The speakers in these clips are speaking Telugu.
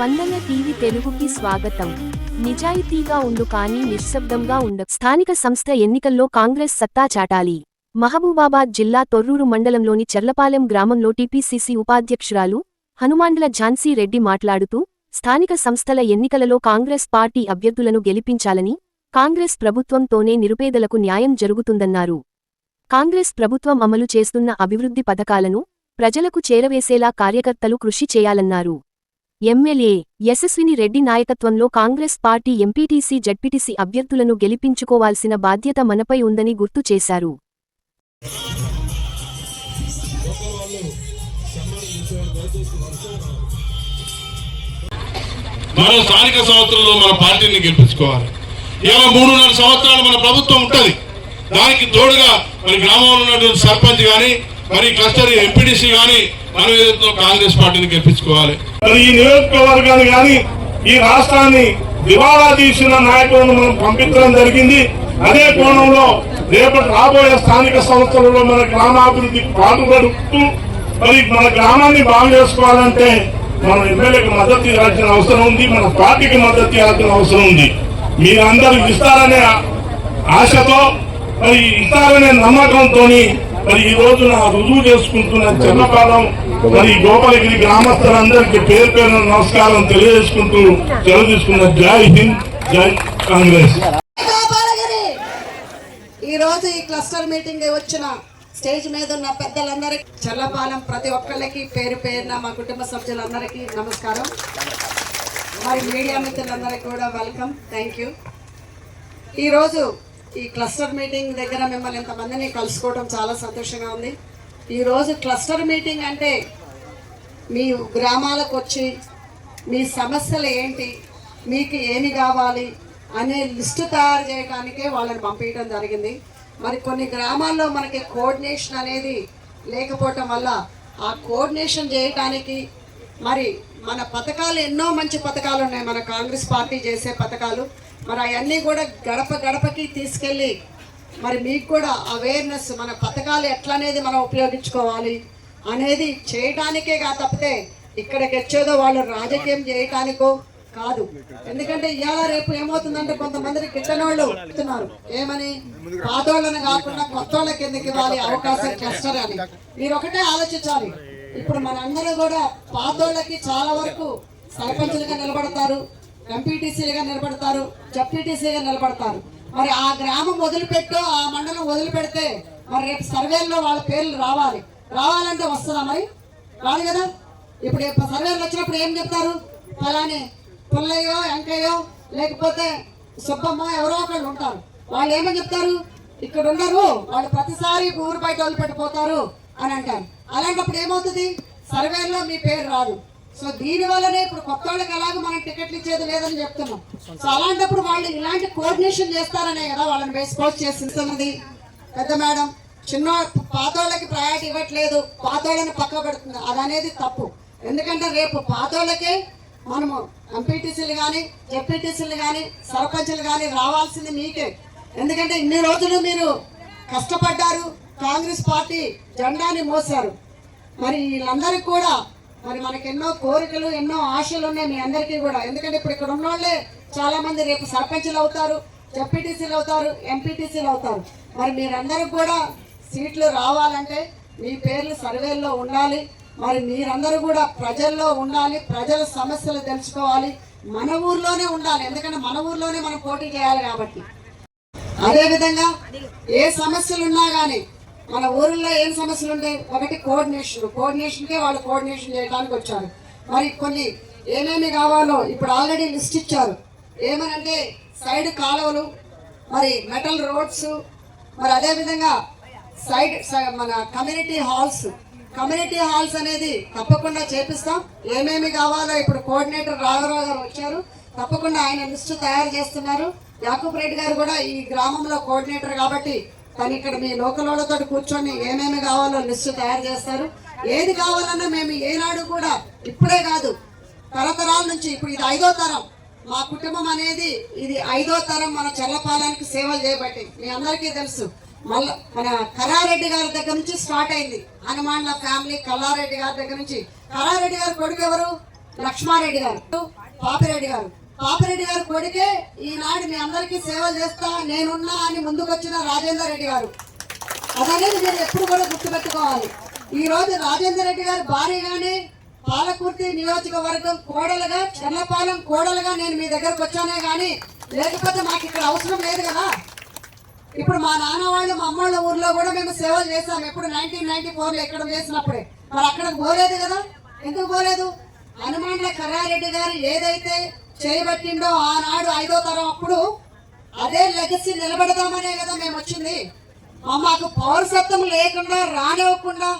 స్పందన టీవీ తెలుగుకి స్వాగతం. నిజాయితీగా ఉండు కానీ నిశ్శబ్దంగా ఉండ స్థానిక సంస్థ ఎన్నికల్లో కాంగ్రెస్ సత్తా చాటాలి. మహబూబాబాద్ జిల్లా తొర్రూరు మండలంలోని చెర్లపాలెం గ్రామంలో టీపీసీసీ ఉపాధ్యక్షురాలు హనుమాండ్ల ఝాన్సీ రెడ్డి మాట్లాడుతూ స్థానిక సంస్థల ఎన్నికలలో కాంగ్రెస్ పార్టీ అభ్యర్థులను గెలిపించాలని కాంగ్రెస్ ప్రభుత్వంతోనే నిరుపేదలకు న్యాయం జరుగుతుందన్నారు. కాంగ్రెస్ ప్రభుత్వం అమలు చేస్తున్న అభివృద్ధి పథకాలను ప్రజలకు చేరవేసేలా కార్యకర్తలు కృషి చేయాలన్నారు. ఎమ్మెల్యే యశస్విని రెడ్డి నాయకత్వంలో కాంగ్రెస్ పార్టీ ఎంపీటీసీ జడ్పీటీసీ అభ్యర్థులను గెలిపించుకోవాల్సిన బాధ్యత మనపై ఉందని గుర్తు చేశారు. మనం స్థానిక సంవత్సరంలో మన పార్టీని గెలిపించుకోవాలి. ఇలా మూడున్నర సంవత్సరాలు మన ప్రభుత్వం ఉంటుంది. దానికి తోడుగా మరి గ్రామంలో ఉన్నటువంటి సర్పంచ్ కానీ మరి క్లస్టర్ ఎంపీడీసీ కానీ మనం ఏదైతే కాంగ్రెస్ పార్టీని గెలిపించుకోవాలి. మరి ఈ నియోజకవర్గాన్ని కానీ ఈ రాష్ట్రాన్ని దివాలా తీసిన నాయకులను మనం పంపించడం జరిగింది. అదే కోణంలో రేపటి రాబోయే స్థానిక సంస్థలలో మన గ్రామాభివృద్ధి పాటుపడుతూ మరి మన గ్రామాన్ని బాగు చేసుకోవాలంటే మనం ఎమ్మెల్యేకి మద్దతు ఇవ్వాల్సిన అవసరం ఉంది మన పార్టీకి మద్దతు ఇవ్వాల్సిన అవసరం ఉంది. మీరందరూ ఇస్తారనే ఆశతో మరి ఇస్తారనే నమ్మకంతో మరి ఈ రోజున రుజువు చేసుకుంటున్న చిన్నపాలెం మరి గోపాలగిరి గ్రామస్తులందరికీ పేరు పేరు నమస్కారం తెలియజేసుకుంటూ సెలవు తీసుకున్న జై హింద్ జై కాంగ్రెస్. ఈ రోజు ఈ క్లస్టర్ మీటింగ్ వచ్చిన స్టేజ్ మీద ఉన్న పెద్దలందరికీ చల్లపాలెం ప్రతి ఒక్కళ్ళకి పేరు పేరున మా కుటుంబ సభ్యులందరికీ నమస్కారం. మరి మీడియా మిత్రులందరికీ కూడా వెల్కమ్ థ్యాంక్ యూ ఈరోజు ఈ క్లస్టర్ మీటింగ్ దగ్గర మిమ్మల్ని ఇంతమందిని కలుసుకోవడం చాలా సంతోషంగా ఉంది. ఈరోజు క్లస్టర్ మీటింగ్ అంటే మీ గ్రామాలకు వచ్చి మీ సమస్యలు ఏంటి మీకు ఏమి కావాలి అనే లిస్టు తయారు చేయడానికే వాళ్ళని పంపించడం జరిగింది. మరి కొన్ని గ్రామాల్లో మనకి కోఆర్డినేషన్ అనేది లేకపోవటం వల్ల ఆ కోఆర్డినేషన్ చేయటానికి మరి మన పథకాలు ఎన్నో మంచి పథకాలు ఉన్నాయి. మన కాంగ్రెస్ పార్టీ చేసే పథకాలు మరి అవన్నీ కూడా గడప గడపకి తీసుకెళ్ళి మరి మీకు కూడా అవేర్నెస్ మన పథకాలు ఎట్లా అనేది మనం ఉపయోగించుకోవాలి అనేది చేయటానికే కా తప్పితే ఇక్కడికి వచ్చేదో వాళ్ళు రాజకీయం చేయటానికో కాదు. ఎందుకంటే ఇవాళ రేపు ఏమవుతుందంటే కొంతమంది కిట్టనోళ్ళు చెప్తున్నారు. ఏమని? పాతోళ్ళని కాకుండా కొత్త వాళ్ళకి ఎందుకు ఇవ్వాలి అవకాశం క్లస్టర్ అని. మీరు ఒకటే ఆలోచించాలి. ఇప్పుడు మనందరూ కూడా పాతోళ్ళకి చాలా వరకు సర్పంచులుగా నిలబడతారు. ఎంపీటీసీలుగా నిలబడతారు జడ్పీటీసీగా నిలబడతారు. మరి ఆ గ్రామం వదిలిపెట్టో ఆ మండలం వదిలిపెడితే మరి రేపు సర్వేల్లో వాళ్ళ పేర్లు రావాలి. రావాలంటే వస్తుందా మరి? రాదు కదా? ఇప్పుడు సర్వేలు వచ్చినప్పుడు ఏం చెప్తారు? అలానే పుల్లయ్యో వెంకయ్యో లేకపోతే సుబ్బమ్మ ఎవరో ఒకళ్ళు ఉంటారు. వాళ్ళు ఏమని చెప్తారు? ఇక్కడ ఉండరు వాళ్ళు ప్రతిసారి ఊరు బయట వదిలిపెట్టిపోతారు అని అంటారు. అలాంటప్పుడు ఏమవుతుంది? సర్వేలో మీ పేరు రాదు. సో దీని వల్లనే ఇప్పుడు కొత్త వాళ్ళకి ఎలాగో మనం టికెట్లు ఇచ్చేది లేదని చెప్తున్నాం. సో అలాంటప్పుడు వాళ్ళు ఇలాంటి కోఆర్డినేషన్ చేస్తారనే కదా వాళ్ళని బేస్ పోస్ట్ చేస్తున్నది పెద్ద మేడం చిన్న పాతోళ్ళకి ప్రయారిటీ ఇవ్వట్లేదు పాతోళ్ళని పక్క పెడుతుంది. అది అనేది తప్పు. ఎందుకంటే రేపు పాతోళ్ళకే మనము ఎంపీటీసీలు కానీ జెడ్పీటీసీలు కానీ సర్పంచులు కానీ రావాల్సింది మీకే. ఎందుకంటే ఇన్ని రోజులు మీరు కష్టపడ్డారు కాంగ్రెస్ పార్టీ జెండాని మోసారు మరి వీళ్ళందరికీ కూడా మరి మనకి ఎన్నో కోరికలు ఎన్నో ఆశలు ఉన్నాయి మీ అందరికీ కూడా. ఎందుకంటే ఇప్పుడు ఇక్కడ ఉన్నోళ్ళే చాలా మంది రేపు సర్పంచ్లు అవుతారు జెడ్పీటీసీలు అవుతారు ఎంపీటీసీలు అవుతారు. మరి మీరందరూ కూడా సీట్లు రావాలంటే మీ పేర్లు సర్వేల్లో ఉండాలి. మరి మీరందరూ కూడా ప్రజల్లో ఉండాలి ప్రజల సమస్యలు తెలుసుకోవాలి. మన ఊర్లోనే ఉండాలి. ఎందుకంటే మన ఊర్లోనే మనం పోటీ చేయాలి కాబట్టి. అదేవిధంగా ఏ సమస్యలు ఉన్నా కానీ మన ఊరిలో ఏం సమస్యలు ఉంటాయి ఒకటి కోఆర్డినేషన్ కోఆర్డినేషన్కే వాళ్ళు కోఆర్డినేషన్ చేయడానికి వచ్చారు. మరి కొన్ని ఏమేమి కావాలో ఇప్పుడు ఆల్రెడీ లిస్ట్ ఇచ్చారు. ఏమనంటే సైడ్ కాలువలు మరి మెటల్ రోడ్స్ మరి అదేవిధంగా సైడ్ మన కమ్యూనిటీ హాల్స్ కమ్యూనిటీ హాల్స్ అనేది తప్పకుండా చేపిస్తాం. ఏమేమి కావాలో ఇప్పుడు కోఆర్డినేటర్ రాఘరావు గారు వచ్చారు. తప్పకుండా ఆయన లిస్టు తయారు చేస్తున్నారు. యాకూబ్ రెడ్డి గారు కూడా ఈ గ్రామంలో కోఆర్డినేటర్ కాబట్టి కానీ ఇక్కడ మీ లోకలోళ్ళతో కూర్చొని ఏమేమి కావాలో లిస్టు తయారు చేస్తారు. ఏది కావాలన్నా మేము ఏనాడు కూడా ఇప్పుడే కాదు తరతరాల నుంచి ఇప్పుడు ఇది ఐదో తరం. మా కుటుంబం అనేది ఇది ఐదో తరం మన చెల్లపాలానికి సేవలు చేయబట్టి మీ అందరికీ తెలుసు మళ్ళా మన కరారెడ్డి గారి దగ్గర నుంచి స్టార్ట్ అయింది. హనుమాన్ల ఫ్యామిలీ కల్లారెడ్డి గారి దగ్గర నుంచి. కరారెడ్డి గారి కొడుకు ఎవరు? లక్ష్మారెడ్డి గారు. పాపిరెడ్డి గారు. పాపిరెడ్డి గారు కొడుకే ఈనాడు మీ అందరికీ సేవలు చేస్తా నేనున్నా అని ముందుకొచ్చిన రాజేందర్ రెడ్డి గారు. అదనేది మీరు ఎప్పుడు కూడా గుర్తుపెట్టుకోవాలి. ఈ రోజు రాజేందర్ రెడ్డి గారు భారీగానే పాలకుర్తి నియోజకవర్గం కోడలుగా చెన్నపాలెం కోడలుగా నేను మీ దగ్గరకు వచ్చానే కానీ లేకపోతే మాకు ఇక్కడ అవసరం లేదు కదా. ఇప్పుడు మా నాన్న వాళ్ళు మా అమ్మ వాళ్ళ ఊర్లో కూడా మేము సేవలు చేసాం ఎప్పుడు నైన్టీన్ నైన్టీ ఫోర్లో ఎక్కడ చేసినప్పుడే. మరి అక్కడికి పోలేదు కదా. ఎందుకు పోలేదు? హనుమాన్ల కర్రారెడ్డి గారు ఏదైతే చేయబట్టిండో ఆనాడు ఐదో తరం అప్పుడు అదే లెగసీ నిలబెడదామనే కదా మేము వచ్చింది. మాకు పౌరసత్వం లేకుండా రానివ్వకుండా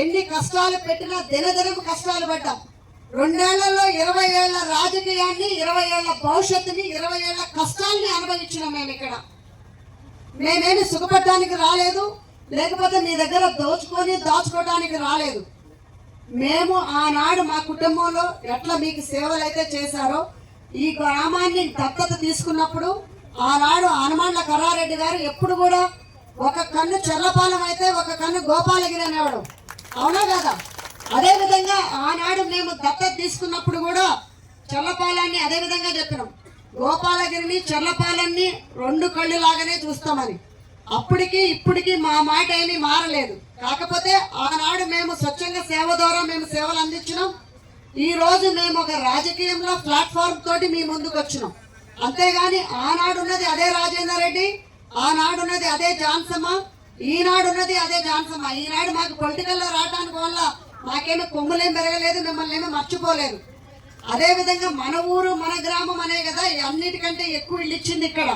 ఎన్ని కష్టాలు పెట్టినా దినదినకు కష్టాలు పడ్డాం. రెండేళ్ళలో ఇరవై ఏళ్ళ రాజకీయాన్ని ఇరవై ఏళ్ళ భవిష్యత్తుని ఇరవై ఏళ్ళ కష్టాల్ని అనుభవించినాం మేము ఇక్కడ. మేమేమి సుఖపడటానికి రాలేదు లేకపోతే మీ దగ్గర దోచుకొని దాచుకోవడానికి రాలేదు. మేము ఆనాడు మా కుటుంబంలో ఎట్లా మీకు సేవలు అయితే చేశారో ఈ గ్రామాన్ని దత్తత తీసుకున్నప్పుడు ఆనాడు హనుమాన్ల కరారెడ్డి గారు ఎప్పుడు కూడా ఒక కన్ను చెర్లపాలెం అయితే ఒక కన్ను గోపాలగిరి అనేవాడు. అవునా కదా? అదేవిధంగా ఆనాడు మేము దత్తత తీసుకున్నప్పుడు కూడా చెర్లపాలెన్ని అదే విధంగా చెప్పినాం. గోపాలగిరిని చెర్లపాలెన్ని రెండు కళ్ళు లాగానే చూస్తామని. అప్పటికి ఇప్పటికి మా మాట ఏమీ మారలేదు. కాకపోతే ఆనాడు మేము స్వచ్ఛంగా సేవ ద్వారా మేము సేవలు అందించినాం. ఈరోజు మేము ఒక రాజకీయంలో ప్లాట్ఫామ్ తోటి మీ ముందుకు వచ్చినాం. అంతేగాని ఆనాడున్నది అదే రాజేందర్ రెడ్డి ఆనాడున్నది అదే జాన్సమ్మ ఈనాడు ఉన్నది అదే జాన్సమ్మ. ఈనాడు మాకు పొలిటికల్లో రావడానికి వల్ల మాకేమి కొమ్ములేం పెరగలేదు మిమ్మల్ని ఏమి మర్చిపోలేదు. అదేవిధంగా మన ఊరు మన గ్రామం అనే కదా అన్నిటికంటే ఎక్కువ ఇల్లు ఇచ్చింది ఇక్కడ.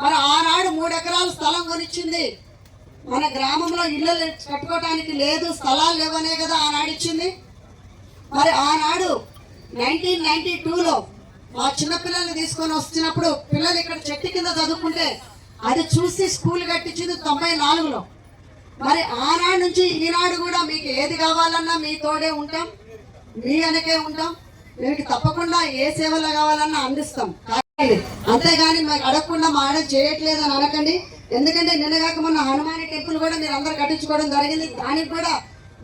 మరి ఆనాడు మూడు ఎకరాలు స్థలం కొనిచ్చింది. మన గ్రామంలో ఇళ్ళు కట్టుకోవడానికి లేదు స్థలాలు లేవనే కదా ఆనాడు ఇచ్చింది. మరి ఆనాడు నైన్టీన్ నైన్టీ టూలో మా చిన్నపిల్లల్ని తీసుకొని వచ్చినప్పుడు పిల్లలు ఇక్కడ చెట్టు కింద చదువుకుంటే అది చూసి స్కూల్ కట్టించింది తొంభై నాలుగులో. మరి ఆనాడు నుంచి ఈనాడు కూడా మీకు ఏది కావాలన్నా మీ తోడే ఉంటాం మీ వెనకే ఉంటాం. మీకు తప్పకుండా ఏ సేవలు కావాలన్నా అందిస్తాం. అంతేగాని మాకు అడగకుండా మా ఆడ చేయట్లేదు అని అనకండి. ఎందుకంటే నిన్నగాక మొన్న హనుమాని టెంపుల్ కూడా మీరు అందరు కట్టించుకోవడం జరిగింది. దానికి కూడా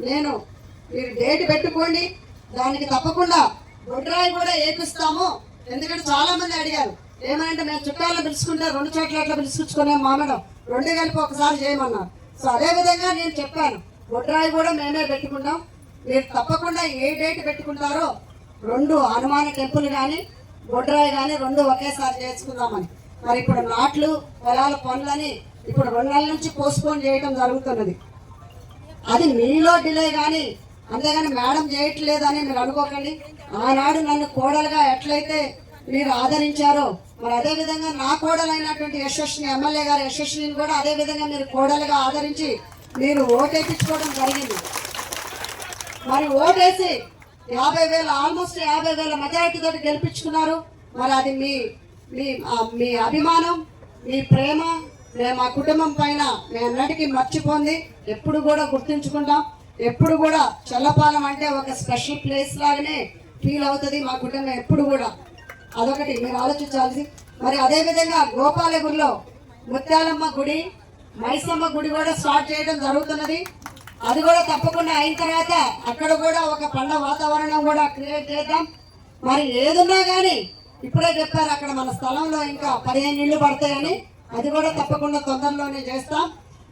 నేను మీరు డేట్ పెట్టుకోండి. దానికి తప్పకుండా బొడ్రాయి కూడా ఏపిస్తాము. ఎందుకంటే చాలా మంది అడిగారు ఏమంటే మేము చుట్టాలను పిలుచుకుంటే రెండు చోట్ల అట్లా పిలుచుకునే మా మేడం రెండు కలిపి ఒకసారి చేయమన్నారు. సో అదే విధంగా నేను చెప్పాను బొడ్రాయి కూడా మేమే పెట్టుకుంటాం. మీరు తప్పకుండా ఏ డేట్ పెట్టుకుంటారో రెండు హనుమాన టెంపుల్ కానీ బొడ్రాయి కానీ రెండు ఒకేసారి చేసుకుందామని. మరి ఇప్పుడు నాట్లు పొలాల పనులని ఇప్పుడు రెండు నెలల నుంచి పోస్ట్పోన్ చేయడం జరుగుతున్నది. అది మీలో డిలే కానీ అంతేగాని మేడం చేయట్లేదని మీరు అనుకోకండి. ఆనాడు నన్ను కోడలుగా ఎట్లయితే మీరు ఆదరించారో మరి అదే విధంగా నా కోడలైనటువంటి యశస్విని ఎమ్మెల్యే గారు యశస్విని కూడా అదే విధంగా మీరు కోడలుగా ఆదరించి మీరు ఓటేపించుకోవడం జరిగింది. మరి ఓటేసి యాభై వేల ఆల్మోస్ట్ యాభై వేల మెజారిటీతో తోటి గెలిపించుకున్నారు. మరి అది మీ మీ మీ అభిమానం మీ ప్రేమ మేము మా కుటుంబం పైన మేము అన్నిటికీ మర్చిపోంది ఎప్పుడు కూడా గుర్తుంచుకుంటాం ఎప్పుడు కూడా చల్లపాలెం అంటే ఒక స్పెషల్ ప్లేస్ లాగానే ఫీల్ అవుతుంది మా కుటుంబం ఎప్పుడు కూడా. అదొకటి మీరు ఆలోచించాల్సి మరి అదేవిధంగా గోపాలగుడిలో ముత్యాలమ్మ గుడి మైసమ్మ గుడి కూడా స్టార్ట్ చేయడం జరుగుతున్నది. అది కూడా తప్పకుండా అయిన తర్వాత అక్కడ కూడా ఒక పండ వాతావరణం కూడా క్రియేట్ చేద్దాం. మరి ఏదున్నా కానీ ఇప్పుడే చెప్పారు అక్కడ మన స్థలంలో ఇంకా పదిహేను ఇళ్ళు పడతాయని. అది కూడా తప్పకుండా తొందరలోనే చేస్తాం.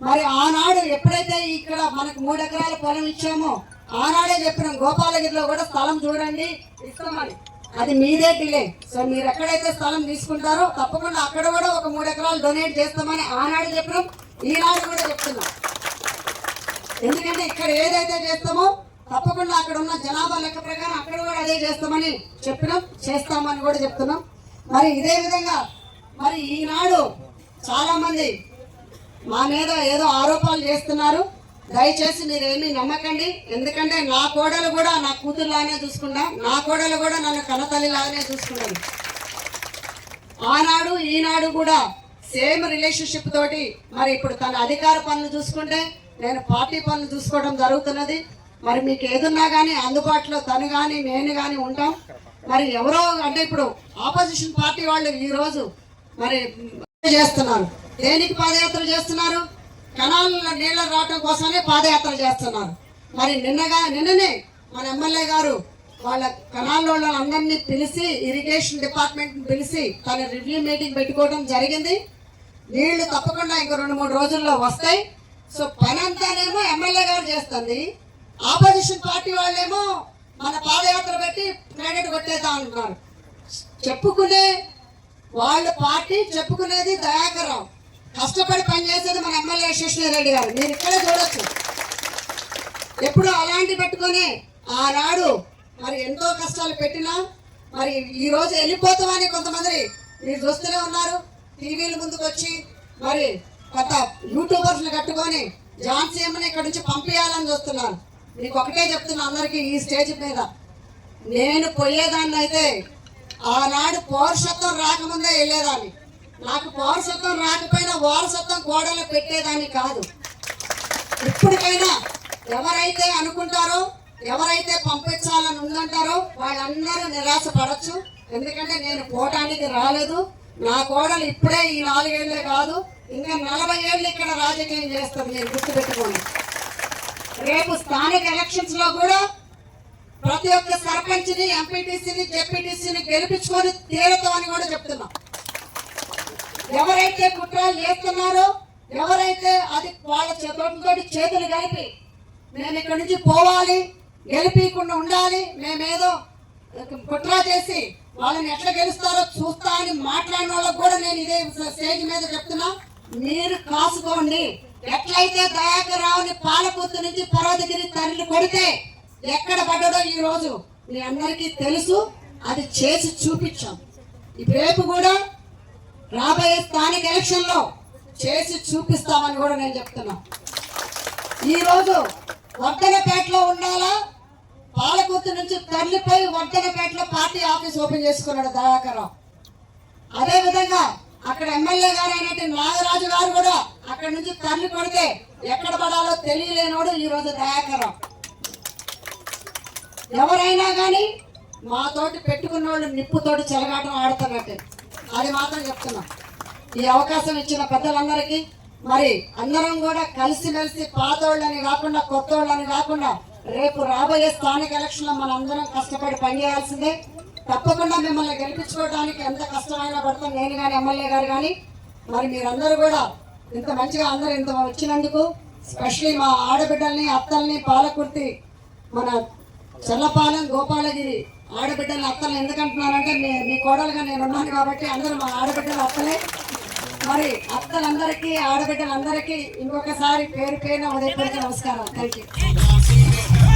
మరి ఆనాడు ఎప్పుడైతే ఇక్కడ మనకు మూడు ఎకరాల పొలం ఇచ్చామో ఆనాడే చెప్పినాం గోపాలగిరిలో కూడా స్థలం చూడండి ఇస్తామని. అది మీదే డిలే. సో మీరు ఎక్కడైతే స్థలం తీసుకుంటారో తప్పకుండా అక్కడ కూడా ఒక మూడు ఎకరాలు డొనేట్ చేస్తామని ఆనాడు చెప్పినాం ఈనాడు కూడా చెప్తున్నాం. ఎందుకంటే ఇక్కడ ఏదైతే చేస్తామో తప్పకుండా అక్కడ ఉన్న జనాభా లెక్క ప్రకారం అక్కడ కూడా అదే చేస్తామని చెప్పినాం చేస్తామని కూడా చెప్తున్నాం. మరి ఇదే విధంగా మరి ఈనాడు చాలా మంది మా మీద ఏదో ఆరోపణలు చేస్తున్నారు. దయచేసి మీరేమీ నమ్మకండి. ఎందుకంటే నా కోడలు కూడా నా కూతురులానే చూసుకున్నా నా కోడలు కూడా నన్ను కన్నతల్లిలాగానే చూసుకున్నాను ఆనాడు ఈనాడు కూడా సేమ్ రిలేషన్షిప్ తోటి మరి ఇప్పుడు తన అధికార పనులు చూసుకుంటే నేను పార్టీ పనులు చూసుకోవడం జరుగుతున్నది. మరి మీకు ఏదున్నా కానీ అందుబాటులో తను కానీ నేను కానీ ఉంటాం. మరి ఎవరో అంటే ఇప్పుడు ఆపోజిషన్ పార్టీ వాళ్ళు ఈరోజు మరి చేస్తున్నారు. దేనికి పాదయాత్ర చేస్తున్నారు? కణాలలో నీళ్ళు రావటం కోసమే పాదయాత్ర చేస్తున్నారు. మరి నిన్నగా నిన్ననే మన ఎమ్మెల్యే గారు వాళ్ళ కణాల్లో అందరినీ పిలిచి ఇరిగేషన్ డిపార్ట్మెంట్ పిలిచి తన రివ్యూ మీటింగ్ పెట్టుకోవడం జరిగింది. నీళ్ళు తప్పకుండా ఇంకో రెండు మూడు రోజుల్లో వస్తాయి. సో పని అంతానేమో ఎమ్మెల్యే గారు చేస్తుంది. ఆపోజిషన్ పార్టీ వాళ్ళేమో మన పాదయాత్ర పెట్టి క్రెడిట్ కొట్టేదా అంటున్నారు. చెప్పుకునే వాళ్ళ పార్టీ చెప్పుకునేది దయాకరం కష్టపడి పనిచేసేది మన ఎమ్మెల్యే రెడ్డి గారు. మీరు ఇక్కడే చూడొచ్చు. ఎప్పుడు అలాంటి పెట్టుకొని ఆనాడు మరి ఎంతో కష్టాలు పెట్టినా మరి ఈ రోజు వెళ్ళిపోతామని కొంతమంది మీరు చూస్తూనే ఉన్నారు. టీవీల ముందుకు వచ్చి మరి కొత్త యూట్యూబర్స్ని కట్టుకొని ఝాన్సీ అమ్మని ఇక్కడ నుంచి పంపించాలని చూస్తున్నారు మీకు ఒకటే చెప్తున్నా అందరికీ ఈ స్టేజ్ మీద. నేను పోయేదాన్ని అయితే ఆనాడు పౌరుషత్వం రాకముందే వెళ్ళేదాన్ని. నాకు వారసత్వం రాకపోయినా వారసత్వం గోడలు పెట్టేదాన్ని కాదు. ఇప్పటికైనా ఎవరైతే అనుకుంటారో ఎవరైతే పంపించాలని ఉందంటారో వాళ్ళందరూ నిరాశ పడచ్చు ఎందుకంటే నేను పోవటానికి రాలేదు. నా కోడలు ఇప్పుడే ఈ నాలుగేళ్ళే కాదు. ఇంకా నలభై ఏళ్ళు ఇక్కడ రాజకీయం చేస్తుంది నేను గుర్తుపెట్టుకోండి. రేపు స్థానిక ఎలక్షన్స్లో కూడా ప్రతి ఒక్క సర్పంచ్ని ఎంపీటీసీని జెపీటీసీని గెలిపించుకొని తీరుతామని కూడా చెప్తున్నాం. ఎవరైతే కుట్రాలు చేస్తున్నారో ఎవరైతే అది వాళ్ళ చేతులతో చేతులు కలిపి మేము ఇక్కడి నుంచి పోవాలి గెలిపించకుండా ఉండాలి మేమేదో కుట్ర చేసి వాళ్ళని ఎట్లా గెలుస్తారో చూస్తా అని మాట్లాడిన వాళ్ళకు కూడా నేను ఇదే స్టేజ్ మీద చెప్తున్నా. మీరు కాసుకోండి. ఎట్లయితే దయాకర్ రావుని పాలకూతు నుంచి పర్వతగిరి తల్లి కొడితే ఎక్కడ పడ్డాడో ఈ రోజు మీ అందరికీ తెలుసు. అది చేసి చూపించాం. రేపు కూడా రాబోయే స్థానిక ఎలక్షన్లో చేసి చూపిస్తామని కూడా నేను చెప్తున్నా. ఈ రోజు వర్ధనపేటలో ఉండాలా? పాలకుర్తి నుంచి తల్లిపోయి వర్ధనపేటలో పార్టీ ఆఫీస్ ఓపెన్ చేసుకున్నాడు దయాకర్ అదేవిధంగా అదే విధంగా అక్కడ ఎమ్మెల్యే గారు అయినట్టు నాగరాజు గారు కూడా అక్కడ నుంచి తల్లి కొడితే ఎక్కడ పడాలో తెలియలేనోడు ఈ రోజు దయాకర్ ఎవరైనా కానీ మాతోటి పెట్టుకున్న వాళ్ళు నిప్పుతోటి చెలగాటం ఆడుతున్నట్టే. అది మాత్రం చెప్తున్నా. ఈ అవకాశం ఇచ్చిన పెద్దలందరికీ మరి అందరం కూడా కలిసిమెలిసి పాతోళ్ళని కాకుండా కొత్త వాళ్ళని కాకుండా రేపు రాబోయే స్థానిక ఎలక్షన్లో మన అందరం కష్టపడి పనిచేయాల్సిందే. తప్పకుండా మిమ్మల్ని గెలిపించుకోవడానికి ఎంత కష్టమైనా పడతాం. నేను కానీ ఎమ్మెల్యే గారు కానీ మరి మీరందరూ కూడా ఇంత మంచిగా అందరూ ఇంత వచ్చినందుకు స్పెషలీ మా ఆడబిడ్డల్ని అత్తల్ని పాలకుర్తి మన చల్లపాలెం గోపాలగిరి ఆడబిడ్డలు అత్తలు ఎందుకంటున్నానంటే మీ మీ కోడలుగా నేను ఉన్నాను కాబట్టి అందరూ మా ఆడబిడ్డలు అత్తలే. మరి అత్తలందరికీ ఆడబిడ్డలందరికీ ఇంకొకసారి పేరు పేరున ఉదయపూర్వక నమస్కారం థ్యాంక్ యూ